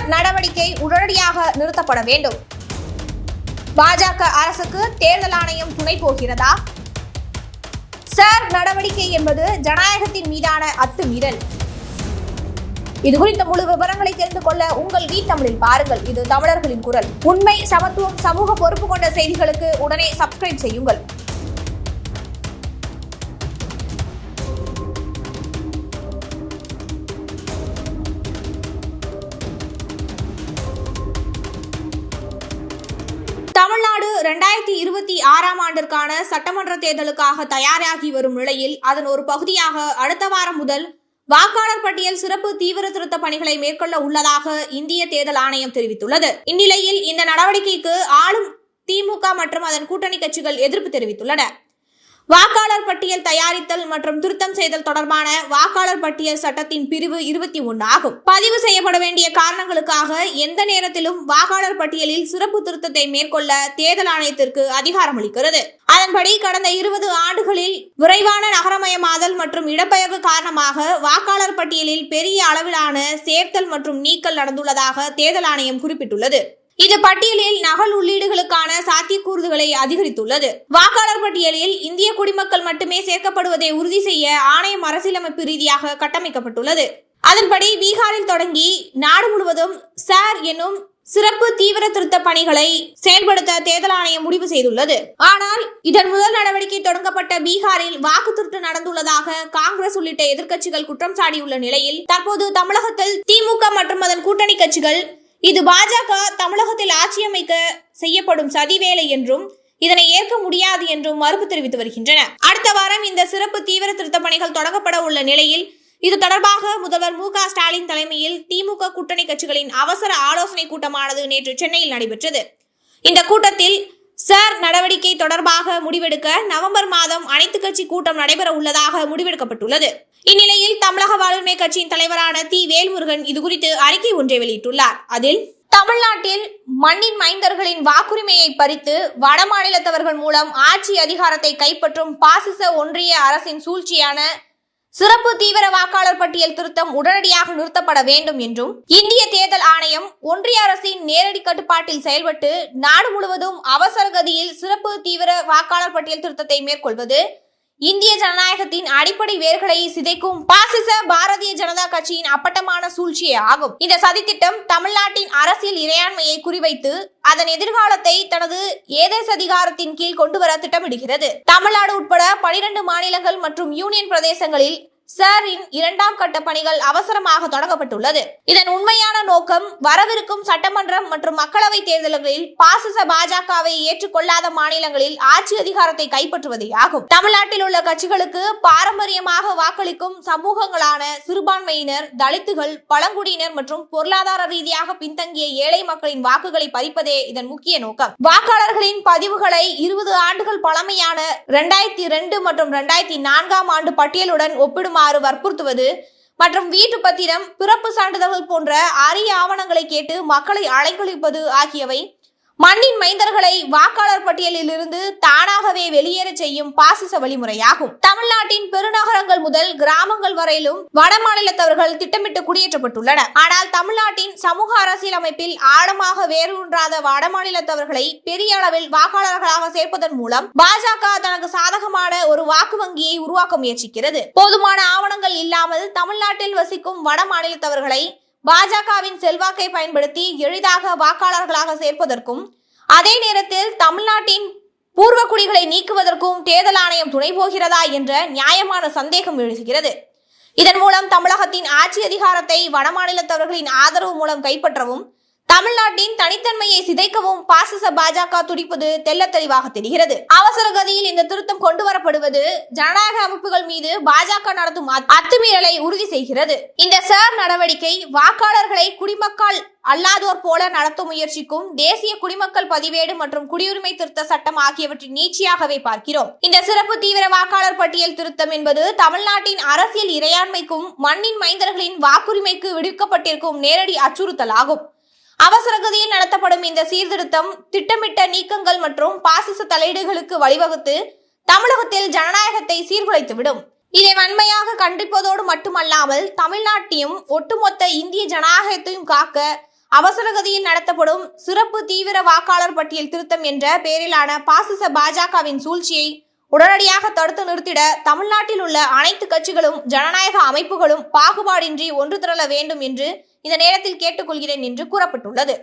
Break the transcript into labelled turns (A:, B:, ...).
A: Sir நடவடிக்கை உடனடியாக நிறுத்தப்பட வேண்டும். பாஜக அரசுக்கு தேர்தல் ஆணையம் துணை போகிறதா? சார் நடவடிக்கை என்பது ஜனநாயகத்தின் மீதான அத்துமீறல். இது குறித்த முழு விவரங்களை தெரிந்து கொள்ள உங்கள் வீ தமிழில் பாருங்கள். இது தமிழர்களின் குரல். உண்மை சமத்துவம் சமூக பொறுப்பு கொண்ட செய்திகளுக்கு உடனே சப்ஸ்கிரைப் செய்யுங்கள். ரெண்டாயிரத்தி இருபத்தி ஆறாம் ஆண்டிற்கான சட்டமன்ற தேர்தலுக்காக தயாராகி வரும் நிலையில் அதன் ஒரு பகுதியாக அடுத்த வாரம் முதல் வாக்காளர் பட்டியல் சிறப்பு தீவிர திருத்த பணிகளை மேற்கொள்ள உள்ளதாக இந்திய தேர்தல் ஆணையம் தெரிவித்துள்ளது. இந்நிலையில் இந்த நடவடிக்கைக்கு ஆளும் திமுக மற்றும் அதன் கூட்டணி கட்சிகள் எதிர்ப்பு தெரிவித்துள்ளன. வாக்காளர் பட்டியல் தயாரித்தல் மற்றும் திருத்தம் செய்தல் தொடர்பான வாக்காளர் பட்டியல் சட்டத்தின் பிரிவு இருபத்தி ஒன்று ஆகும். பதிவு செய்யப்பட வேண்டிய காரணங்களுக்காக எந்த நேரத்திலும் வாக்காளர் பட்டியலில் சிறப்பு திருத்தத்தை மேற்கொள்ள தேர்தல் ஆணையத்திற்கு அதிகாரம் அளிக்கிறது. அதன்படி கடந்த இருபது ஆண்டுகளில் விரைவான நகரமயமாதல் மற்றும் இடப்பெயர்வு காரணமாக வாக்காளர் பட்டியலில் பெரிய அளவிலான சேர்த்தல் மற்றும் நீக்கல் நடந்துள்ளதாக தேர்தல் ஆணையம் குறிப்பிட்டுள்ளது. இது பட்டியலில் நகல் உள்ளீடுகளுக்கான சாத்தியக்கூறுகளை அதிகரித்துள்ளது. வாக்காளர் பட்டியலில் இந்திய குடிமக்கள் மட்டுமே சேர்க்கப்படுவதை உறுதி செய்ய ஆணையம் அரசியலமைப்பு ரீதியாக கட்டமைக்கப்பட்டுள்ளது. அதன்படி பீகாரில் தொடங்கி நாடு முழுவதும் சார் என்னும் சிறப்பு தீவிர திருத்த பணிகளை செயல்படுத்த தேர்தல் ஆணையம் முடிவு செய்துள்ளது. ஆனால் இதன் முதல் நடவடிக்கை தொடங்கப்பட்ட பீகாரில் வாக்கு திருட்டு நடந்துள்ளதாக காங்கிரஸ் உள்ளிட்ட எதிர்க்கட்சிகள் குற்றம் சாட்டியுள்ள நிலையில் தற்போது தமிழகத்தில் திமுக மற்றும் அதன் கூட்டணி கட்சிகள் இது பாஜக தமிழகத்தில் ஆட்சி அமைக்க செய்யப்படும் சதிவேலை என்றும் இதனை ஏற்க முடியாது என்றும் மறுப்பு தெரிவித்து வருகின்றன. அடுத்த வாரம் இந்த சிறப்பு தீவிர திருத்த பணிகள் தொடங்கப்பட உள்ள நிலையில் இது தொடர்பாக முதல்வர் மு க ஸ்டாலின் தலைமையில் திமுக கூட்டணி கட்சிகளின் அவசர ஆலோசனை கூட்டமானது நேற்று சென்னையில் நடைபெற்றது. இந்த கூட்டத்தில் சார் நடவடிக்கை தொடர்பாக முடிவெடுக்க நவம்பர் மாதம் அனைத்து கட்சி கூட்டம் நடைபெற உள்ளதாக முடிவெடுக்கப்பட்டுள்ளது. இந்நிலையில் தமிழக வாழ்வுரிமை கட்சியின் தலைவரான தி. வேல்முருகன் இதுகுறித்து அறிக்கை ஒன்றை வெளியிட்டுள்ளார். அதில் தமிழ்நாட்டில் மண்ணின் மைந்தர்களின் வாக்குரிமையை பறித்து வட மாநிலத்தவர்கள் மூலம் ஆட்சி அதிகாரத்தை கைப்பற்றும் பாசிச ஒன்றிய அரசின் சூழ்ச்சியான சிறப்பு தீவிர வாக்காளர் பட்டியல் திருத்தம் உடனடியாக நிறுத்தப்பட வேண்டும் என்றும் இந்திய தேர்தல் ஆணையம் ஒன்றிய அரசின் நேரடி கட்டுப்பாட்டில் செயல்பட்டு நாடு முழுவதும் அவசர கதியில் சிறப்பு தீவிர வாக்காளர் பட்டியல் திருத்தத்தை மேற்கொள்வது இந்திய ஜனநாயகத்தின் அடிப்படை வேர்களை சிதைக்கும் பாசிச பாரதிய ஜனதா கட்சியின் அப்பட்டமான சூழ்ச்சியே ஆகும். இந்த சதித்திட்டம் தமிழ்நாட்டின் அரசியல் இறையாண்மையை குறிவைத்து அதன் எதிர்காலத்தை தனது ஏதேச அதிகாரத்தின் கீழ் கொண்டுவர திட்டமிடுகிறது. தமிழ்நாடு உட்பட பனிரெண்டு மாநிலங்கள் மற்றும் யூனியன் பிரதேசங்களில் சாரின் இரண்டாம் கட்ட பணிகள் அவசரமாக தொடங்கப்பட்டுள்ளது. இதன் உண்மையான நோக்கம் வரவிருக்கும் சட்டமன்றம் மற்றும் மக்களவை தேர்தல்களில் பாசிச பாஜகவை ஏற்றுக்கொள்ளாத மாநிலங்களில் ஆட்சி அதிகாரத்தை கைப்பற்றுவதே ஆகும். தமிழ்நாட்டில் உள்ள கட்சிகளுக்கு பாரம்பரியமாக வாக்களிக்கும் சமூகங்களான சிறுபான்மையினர் தலித்துகள் பழங்குடியினர் மற்றும் பொருளாதார ரீதியாக பின்தங்கிய ஏழை மக்களின் வாக்குகளை பறிப்பதே இதன் முக்கிய நோக்கம். வாக்காளர்களின் பதிவுகளை இருபது ஆண்டுகள் பழமையான இரண்டாயிரத்தி இரண்டு மற்றும் இரண்டாயிரத்தி நான்காம் ஆண்டு பட்டியலுடன் ஒப்பிடும் ஒப்பிடுமாறு வற்புறுத்துவது மற்றும் வீட்டு பத்திரம் பிறப்பு சான்றிதழ்கள் போன்ற அரிய ஆவணங்களை கேட்டு மக்களை அலைக்கழிப்பது ஆகியவை மண்ணின் மைந்தர்களை வாக்காளர் பட்டியலில் இருந்து தானாகவே வெளியேறச் செய்யும் பாசிச வழிமுறையாகும். தமிழ்நாட்டின் பெருநகரங்கள் முதல் கிராமங்கள் வரையிலும் வட மாநிலத்தவர்கள் திட்டமிட்டு குடியேற்றப்பட்டுள்ளனர். ஆனால் தமிழ்நாட்டின் சமூக அரசியல் அமைப்பில் ஆழமாக வேரூன்றாத வட மாநிலத்தவர்களை பெரிய அளவில் வாக்காளர்களாக சேர்ப்பதன் மூலம் பாஜக தனக்கு சாதகமான ஒரு வாக்கு வங்கியை உருவாக்க முயற்சிக்கிறது. போதுமான ஆவணங்கள் இல்லாமல் தமிழ்நாட்டில் வசிக்கும் வட மாநிலத்தவர்களை பாஜகவின் செல்வாக்கை பயன்படுத்தி எளிதாக வாக்காளர்களாக சேர்ப்பதற்கும் அதே நேரத்தில் தமிழ்நாட்டின் பூர்வ குடிகளை நீக்குவதற்கும் தேர்தல் ஆணையம் துணை போகிறதா என்ற நியாயமான சந்தேகம் எழுகிறது. இதன் மூலம் தமிழகத்தின் ஆட்சி அதிகாரத்தை வடமாநிலத்தவர்களின் ஆதரவு மூலம் கைப்பற்றவும் தமிழ்நாட்டின் தனித்தன்மையை சிதைக்கவும் பாசிச பாஜக துடிப்பது தெல்ல தெளிவாக தெரிகிறது. அவசர கதியில் இந்த திருத்தம் கொண்டு வரப்படுவது ஜனநாயக அமைப்புகள் மீது பாஜக நடத்தும் அத்- அத்துமீறலை உறுதி செய்கிறது. இந்த சார் நடவடிக்கை வாக்காளர்களை குடிமக்கள் அல்லாதோர் போல நடத்த முயற்சிக்கும் தேசிய குடிமக்கள் பதிவேடு மற்றும் குடியுரிமை திருத்த சட்டம் ஆகியவற்றின் நீட்சியாகவே பார்க்கிறோம். இந்த சிறப்பு தீவிர வாக்காளர் பட்டியல் திருத்தம் என்பது தமிழ்நாட்டின் அரசியல் இறையாண்மைக்கும் மண்ணின் மைந்தர்களின் வாக்குரிமைக்கு விடுக்கப்பட்டிருக்கும் நேரடி அச்சுறுத்தலாகும். அவசர கதியில் நடத்தப்படும் இந்த சீர்திருத்தம் திட்டமிட்ட நீக்கங்கள் மற்றும் பாசிச தலையீடுகளுக்கு வழிவகுத்து தமிழகத்தில் ஜனநாயகத்தை சீர்குலைத்துவிடும். இதை வன்மையாக கண்டிப்பதோடு மட்டுமல்லாமல் தமிழ்நாட்டையும் ஒட்டுமொத்த இந்திய ஜனநாயகத்தையும் காக்க அவசரகதியில் நடத்தப்படும் சிறப்பு தீவிர வாக்காளர் பட்டியல் திருத்தம் என்ற பெயரிலான பாசிச பாஜகவின் சூழ்ச்சியை உடனடியாக தடுத்து நிறுத்திட தமிழ்நாட்டில் உள்ள அனைத்து கட்சிகளும் ஜனநாயக அமைப்புகளும் பாகுபாடின்றி ஒன்று திரள வேண்டும் என்று இந்த நேரத்தில் கேட்டுக்கொள்கிறேன் என்று கூறப்பட்டுள்ளது.